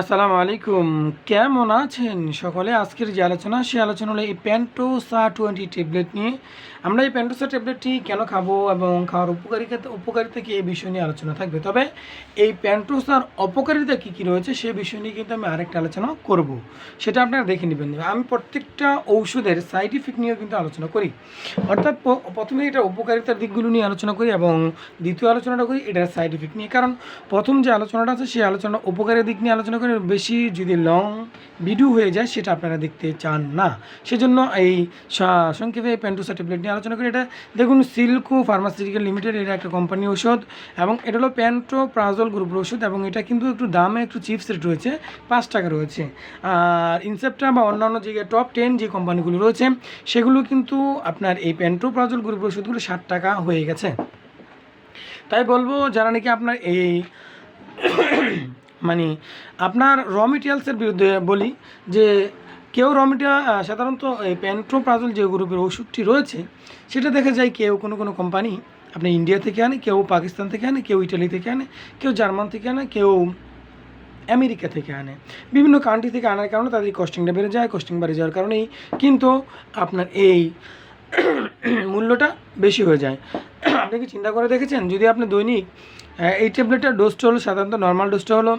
আসসালামু আলাইকুম। কেমন আছেন সকলে? আজকের যে আলোচনা সেই আলোচনা হলো এই প্যান্টোসা টোয়েন্টি ট্যাবলেট নিয়ে। আমরা এই প্যান্টোসা ট্যাবলেটটি কেন খাব এবং খাওয়ার উপকারিতা উপকারিতা কি এই বিষয় নিয়ে আলোচনা থাকবে। তবে এই প্যান্টোসার অপকারিতা কী কী রয়েছে সেই বিষয় নিয়ে কিন্তু আমি আরেকটা আলোচনা করব। সেটা আপনারা দেখে নেবেন। আমি প্রত্যেকটা ঔষধের সাইড ইফেক্ট নিয়েও কিন্তু আলোচনা করি। অর্থাৎ প্রথমে এটা উপকারিতার দিকগুলো নিয়ে আলোচনা করি এবং দ্বিতীয় আলোচনাটা করি এটার সাইড ইফেক্ট নিয়ে। কারণ প্রথম যে আলোচনাটা আছে সেই আলোচনা উপকারের দিক নিয়ে আলোচনা করে বেশি যদি লং ভিডিও হয়ে যায়, সেটা আপনারা দেখতে চান না। সেজন্য এই সংক্ষেপে প্যান্টোসা ট্যাবলেট নিয়ে আলোচনা করি। এটা দেখুন সিল্কো ফার্মাসিউটিক্যাল লিমিটেড এটা একটা কোম্পানি ওষুধ এবং এটা হলো প্যান্টো প্রাজল গ্রুপের ওষুধ এবং এটা কিন্তু একটু দামে একটু চিপস রেট রয়েছে, পাঁচ টাকা রয়েছে। আর ইনসেপ্টা বা অন্যান্য যে টপ টেন যে কোম্পানিগুলো রয়েছে, সেগুলো কিন্তু আপনার এই প্যান্টো প্রাজল গ্রুপের ওষুধগুলো ষাট টাকা হয়ে গেছে। তাই বলব, যারা নাকি আপনার এই মানে আপনার র মেটেরিয়ালসের বিরুদ্ধে বলি যে কেউ র মেটেরিয়াল সাধারণত এই প্যান্ট্রোপ্রাজল যে গ্রুপের ওষুধটি রয়েছে, সেটা দেখা যায় কেউ কোনো কোনো কোম্পানি আপনি ইন্ডিয়া থেকে আনে, কেউ পাকিস্তান থেকে আনে, কেউ ইটালি থেকে আনে, কেউ জার্মান থেকে আনে, কেউ আমেরিকা থেকে আনে। বিভিন্ন কান্ট্রি থেকে আনার কারণে তাদের কস্টিংটা বেড়ে যায় কস্টিং বেড়ে যাওয়ার কারণেই কিন্তু আপনার এই মূল্যটা বেশি হয়ে যায়। আপনি কি চিন্তা করে দেখেছেন? যদি আপনি দৈনিক এই ট্যাবলেটের ডোজটা হলো সাধারণত নর্মাল ডোজটা হলো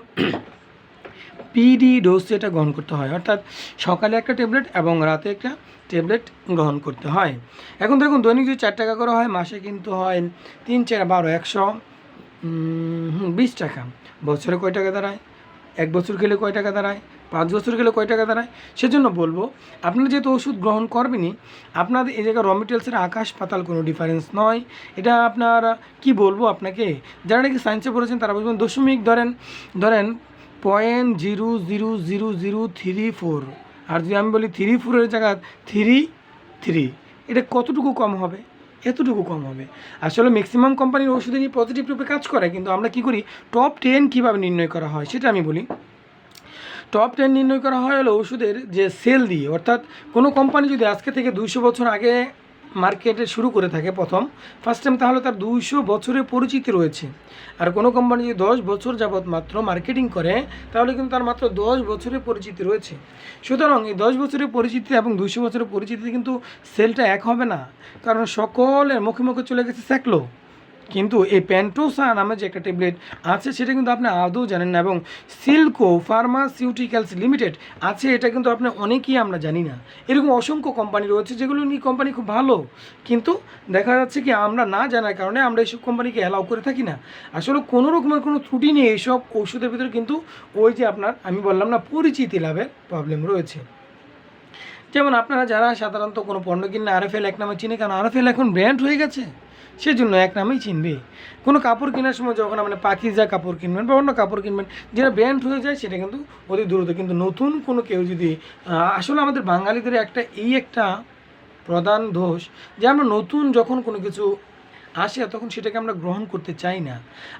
পিডি ডোজ যেটা গ্রহণ করতে হয়। অর্থাৎ সকালে একটা ট্যাবলেট এবং রাতে একটা ট্যাবলেট গ্রহণ করতে হয়। এখন দেখুন, দৈনিক যদি চার টাকা করে হয়, মাসে কিন্তু হয় তিন, চার, বারো, একশো বিশ টাকা। বছরে কয় টাকা দাঁড়ায়? এক বছর খেলে কয় টাকা দাঁড়ায়? পাঁচ বছর গেলে কয় টাকা দাঁড়ায়? সেজন্য বলব, আপনারা যেহেতু ওষুধ গ্রহণ করবেনই, আপনাদের এই জায়গায় র মেটেরিয়ালসের আকাশ পাতাল কোনো ডিফারেন্স নয়। এটা আপনার, কি বলব আপনাকে? যারা নাকি সায়েন্সে পড়েছেন, তারা বলবেন দশমিক ধরেন ধরেন point zero zero zero zero three four আর যদি আমি বলি থ্রি ফোরের জায়গা থ্রি থ্রি এটা কতটুকু কম হবে? এতটুকু কম হবে। আসলে ম্যাক্সিমাম কোম্পানির ওষুধে নিয়ে পজিটিভ রূপে কাজ করে, কিন্তু আমরা কি করি? টপ টেন কীভাবে নির্ণয় করা হয়, সেটা আমি বলি। টপ টেন নির্ণয় করা হয় হলো ওষুধের যে সেল দিয়ে, অর্থাৎ কোনো কোম্পানি যদি আজকে থেকে দুইশো বছর আগে মার্কেটে শুরু করে থাকে প্রথম ফার্স্ট টাইম তাহলে তার দুইশো বছরের পরিচিতি রয়েছে। আর কোনো কোম্পানি যদি দশ বছর যাবৎ মাত্র মার্কেটিং করে, তাহলে কিন্তু তার মাত্র দশ বছরের পরিচিতি রয়েছে। সুতরাং এই দশ বছরের পরিচিতি এবং দুইশো বছরের পরিচিতি কিন্তু সেলটা এক হবে না, কারণ সকলের মুখে মুখে চলে গেছে স্যাকলো কিন্তু এই প্যান্টোসা নামে যে একটা ট্যাবলেট আছে, সেটা কিন্তু আপনি আদৌ জানেন না এবং সিল্কো ফার্মাসিউটিক্যালস লিমিটেড আছে, এটা কিন্তু আপনি অনেকেই আমরা জানি না। এরকম অসংখ্য কোম্পানি রয়েছে, যেগুলো নিয়ে কোম্পানি খুব ভালো। কিন্তু দেখা যাচ্ছে কি, আমরা না জানার কারণে আমরা এইসব কোম্পানিকে অ্যালাউ করে থাকি না। আসলে কোনো রকমের কোনো ত্রুটি নেই, এইসব ওষুধের ভিতরে কিন্তু ওই যে আপনার, আমি বললাম না, পরিচিতি লাভের প্রবলেম রয়েছে। যেমন আপনারা যারা সাধারণত কোনো পণ্য কিনে আরএফএল এক নামে চিনে, কারণ আরএফএল এখন ব্র্যান্ড হয়ে গেছে। সেজন্য এক নামেই চিনবে। কোনো কাপড় কেনার সময় যখন আপনি পাকিজা কাপড় কিনবেন বা অন্য কাপড় কিনবেন, যেটা ব্র্যান্ড হয়ে যায় সেটা কিন্তু অতি দ্রুত, কিন্তু নতুন কোনো কেউ যদি আসলে আমাদের বাঙালিদের একটা, এই একটা প্রধান দোষ যে আমরা নতুন যখন কোনো কিছু আসে তখন সেটাকে আমরা গ্রহণ করতে চাই না।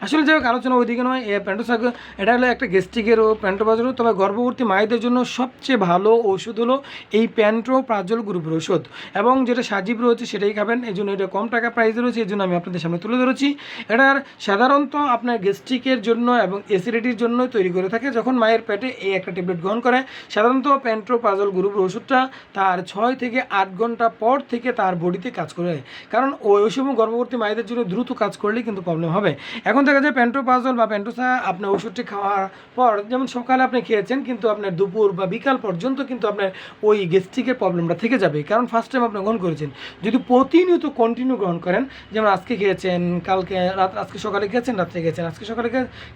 আসলে যাই হোক, আলোচনা ওইদিকে নয়। প্যান্টোসাগ এটা হলো একটা গেস্ট্রিকেরও প্যান্টোবাজারও। তবে গর্ভবতী মায়েদের জন্য সবচেয়ে ভালো ওষুধ হলো এই প্যান্ট্রো প্রাজল গ্রুপের ওষুধ এবং যেটা সাজীব রয়েছে সেটাই খাবেন। এই জন্য এটা কম টাকা প্রাইসে রয়েছে। এই জন্য আমি আপনাদের সামনে তুলে ধরেছি। এটার সাধারণত আপনার গেস্ট্রিকের জন্য এবং অ্যাসিডিটির জন্য তৈরি করে থাকে। যখন মায়ের পেটে এই একটা ট্যাবলেট গ্রহণ করে, সাধারণত প্যান্ট্রো প্রাজল গ্রুপের ওষুধটা তার ছয় থেকে আট ঘণ্টা পর থেকে তার বডিতে কাজ করে। কারণ ওই সময় গর্ভবতী মায়েদের জন্য দ্রুত কাজ করলে কিন্তু প্রবলেম হবে। এখন দেখা যায় প্যান্টোপাজল বা প্যান্টোসা আপনার ওষুধটি খাওয়ার পর, যেমন সকালে আপনি খেয়েছেন কিন্তু আপনার দুপুর বা বিকাল পর্যন্ত কিন্তু আপনার ওই গ্যাস্ট্রিকের প্রবলেমটা থেকে যাবে। কারণ ফার্স্ট টাইম আপনি গ্রহণ করেছেন। যদি প্রতিনিয়ত কন্টিনিউ গ্রহণ করেন, যেমন আজকে খেয়েছেন, কালকে রাত, আজকে সকালে খেয়েছেন, রাত্রে খেয়েছেন, আজকে সকালে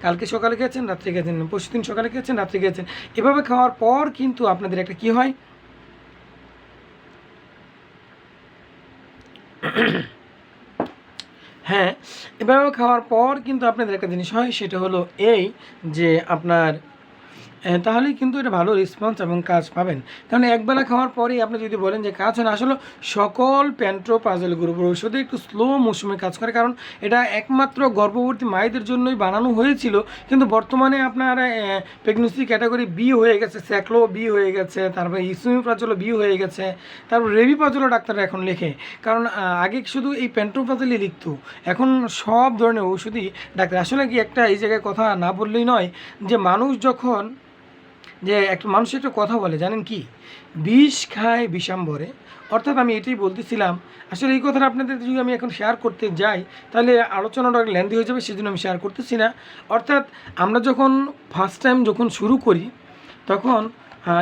কালকে সকালে খেয়েছেন, রাত্রে খেয়েছেন, পরশু দিন সকালে খেয়েছেন, রাত্রে খেয়েছেন, এভাবে খাওয়ার পর কিন্তু আপনাদের একটা কী হয়? হ্যাঁ এভাবে খাওয়ার পর কিন্তু আপনাদের একটা জিনিস হয় সেটা হলো এই যে আপনার তাহলেই কিন্তু এটা ভালো রেসপন্স এবং কাজ পাবেন। কারণ একবেলা খাওয়ার পরেই আপনি যদি বলেন যে কাজ হয় আসলে সকল প্যান্ট্রো পাজল গ্রুপের ওষুধে একটু স্লো মৌসুমে কাজ করে। কারণ এটা একমাত্র গর্ভবতী মায়েদের জন্যই বানানো হয়েছিল, কিন্তু বর্তমানে আপনার প্রেগনেন্সি ক্যাটাগরি বি হয়ে গেছে, স্যাকলো বি হয়ে গেছে, তারপরে ইসুমি পাজলও বি হয়ে গেছে, তারপর রেবি পাজলও ডাক্তাররা এখন লেখে। কারণ আগে শুধু এই প্যান্ট্রো পাজলই লিখতো, এখন সব ধরনের ওষুধই ডাক্তার। আসলে কি একটা এই জায়গায় কথা না বললেই নয় যে মানুষ যখন যে একটা মানুষ একটা কথা বলে, জানেন কি? বিষ খায় বিষাম্বরে অর্থাৎ আমি এটাই বলতেছিলাম, আসলে এই কথাটা আপনাদের যদি আমি এখন শেয়ার করতে যাই, তাহলে আলোচনাটা লেন্দি হয়ে যাবে, সেজন্য আমি শেয়ার করতেছি না। অর্থাৎ আমরা যখন ফার্স্ট টাইম যখন শুরু করি, তখন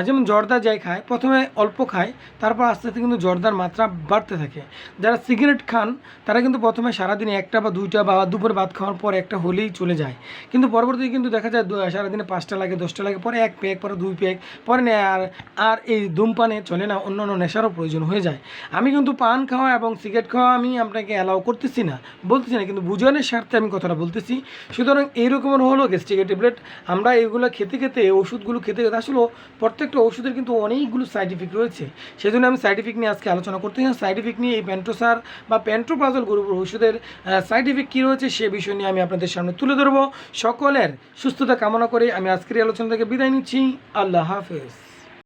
যেমন জর্দা যাই খায়, প্রথমে অল্প খায়, তারপর আস্তে আস্তে কিন্তু জর্দার মাত্রা বাড়তে থাকে। যারা সিগারেট খান, তারা কিন্তু প্রথমে সারাদিনে একটা বা দুইটা বা দুপুর ভাত খাওয়ার পর একটা হলেই চলে যায়। কিন্তু পরবর্তীতে কিন্তু দেখা যায় সারাদিনে পাঁচটা লাগে, দশটা লাগে, পরে এক প্যাক, পরে দুই প্যাক, পরে আর আর এই ধূমপানে চলে না, অন্য অন্য নেশারও প্রয়োজন হয়ে যায়। আমি কিন্তু পান খাওয়া এবং সিগারেট খাওয়া আমি আপনাকে অ্যালাউ করতেছি না, বলতেছি না, কিন্তু বুঝানোর স্বার্থে আমি কথাটা বলতেছি। সুতরাং এইরকমের হলো গ্যাস্ট্রিকের ট্যাবলেট আমরা এগুলো খেতে খেতে, ওষুধগুলো খেতে খেতে আসলে প্রত্যেকটা ওষুধের কিন্তু অনেকগুলো সাইড ইফেক্ট রয়েছে। সেই জন্য আমি সাইড ইফেক্ট নিয়ে আজকে আলোচনা করতে চাই। সাইড ইফেক্ট নিয়ে এই প্যান্টোসার বা প্যান্ট্রোপ্রাজল গ্রুপের ওষুধের সাইড ইফেক্ট কী রয়েছে সে বিষয় নিয়ে আমি আপনাদের সামনে তুলে ধরবো। সকলের সুস্থতা কামনা করে আমি আজকের এই আলোচনা থেকে বিদায় নিচ্ছি। আল্লাহ হাফেজ।